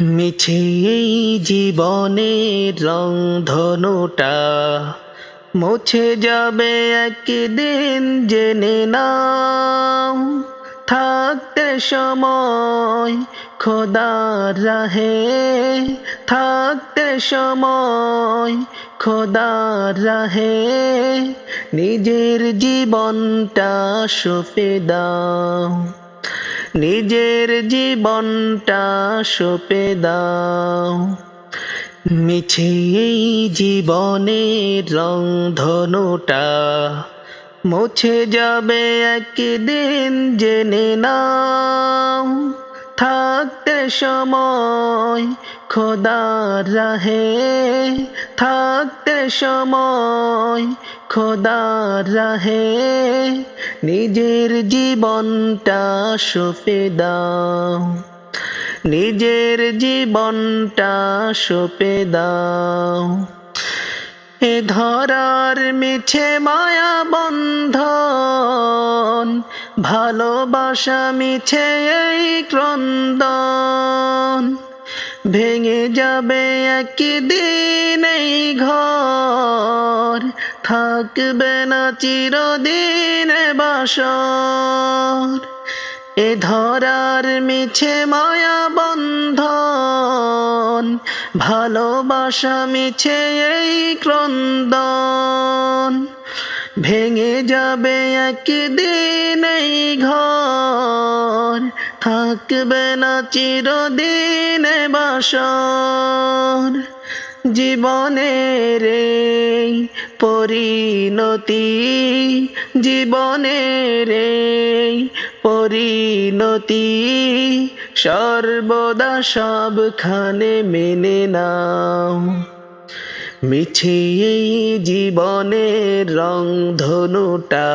মিছে এই জীবনের রং ধনুটা মুছে যাবে একদিন জেনে নাও। থাকতে সময় খোদার রাহে, থাকতে সময় খোদার রাহে, নিজের জীবনটা সঁপে দাও। নিজের জীবনটা সোপে দাও। মিছে এই জীবনের রং ধনুটা মুছে যাবে একদিন জেনে নাও। থাকতে সময় খোদার রাহে থাকতে সময়, খোদার রাহে নিজের জীবনটা সঁপে দাও। নিজের জীবনটা সঁপে দাও। এ ধরার মিছে মায়া বন্ধন, ভালোবাসা মিছে এই ক্রন্দন। ভেঙে যাবে একদিন এই ঘর। থাকবে না চিরদিন বাসর। এ ধরার মিছে মায়া বন্ধন, ভালোবাসা মিছে এই ক্রন্দন। ভেঙে যাবে একদিন এই ঘর থাকবে না চিরদিন বাসর। জীবনের পরিণতি জীবনের পরিণতি সর্বদা সবখানে মেনে নাও। মিছে জীবনের রং ধনুটা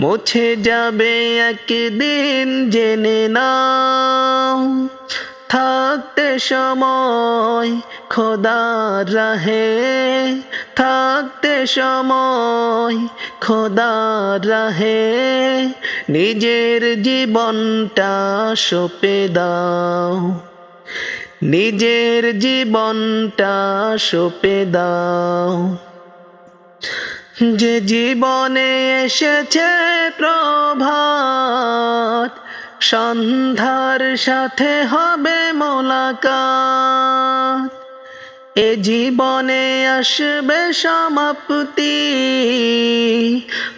মুছে যাবে একদিন জেনে নাও। থাকতে সময় খোদার রাহে, থাকতে সময় খোদার রাহে, নিজের জীবনটা সঁপে দাও। নিজের জীবনটা সঁপে দাও। যে জীবনে এসেছে প্রভাত, সন্ধ্যার সাথে হবে মোলাকাত। এ জীবনে আসবে সমাপ্তি,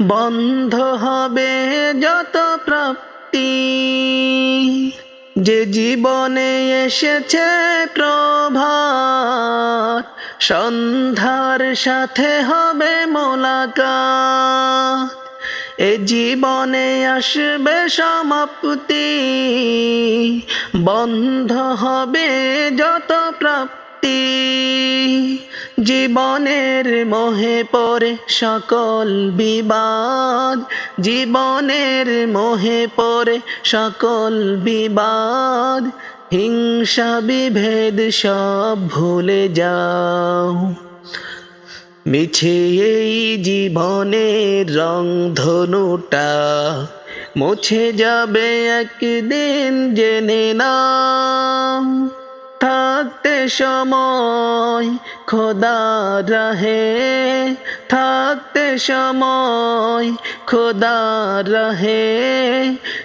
বন্ধ হবে যত প্রাপ্তি। যে জীবনে এসেছে প্রভাত, সন্ধ্যার সাথে হবে মোলাকাত। এ জীবনে আসবে সমাপ্তি, বন্ধ হবে যত প্রাপ্তি। জীবনের মোহে পরে সকল বিবাদ। জীবনের মোহে পরে সকল বিবাদ। হিংসা বিভেদ সব ভুলে যাও। মিছে এই জীবনের রং ধনুটা মুছে যাবে একদিন জেনে না থাকতে সময় খোদা রাহে, থাকতে সময় খোদা রাহে,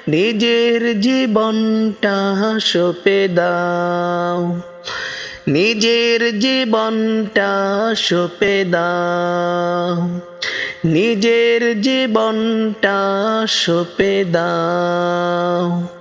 নিজের জীবনটা সঁপে দাও, নিজের জীবনটা সঁপে দাও, নিজের জীবনটা সঁপে দাও।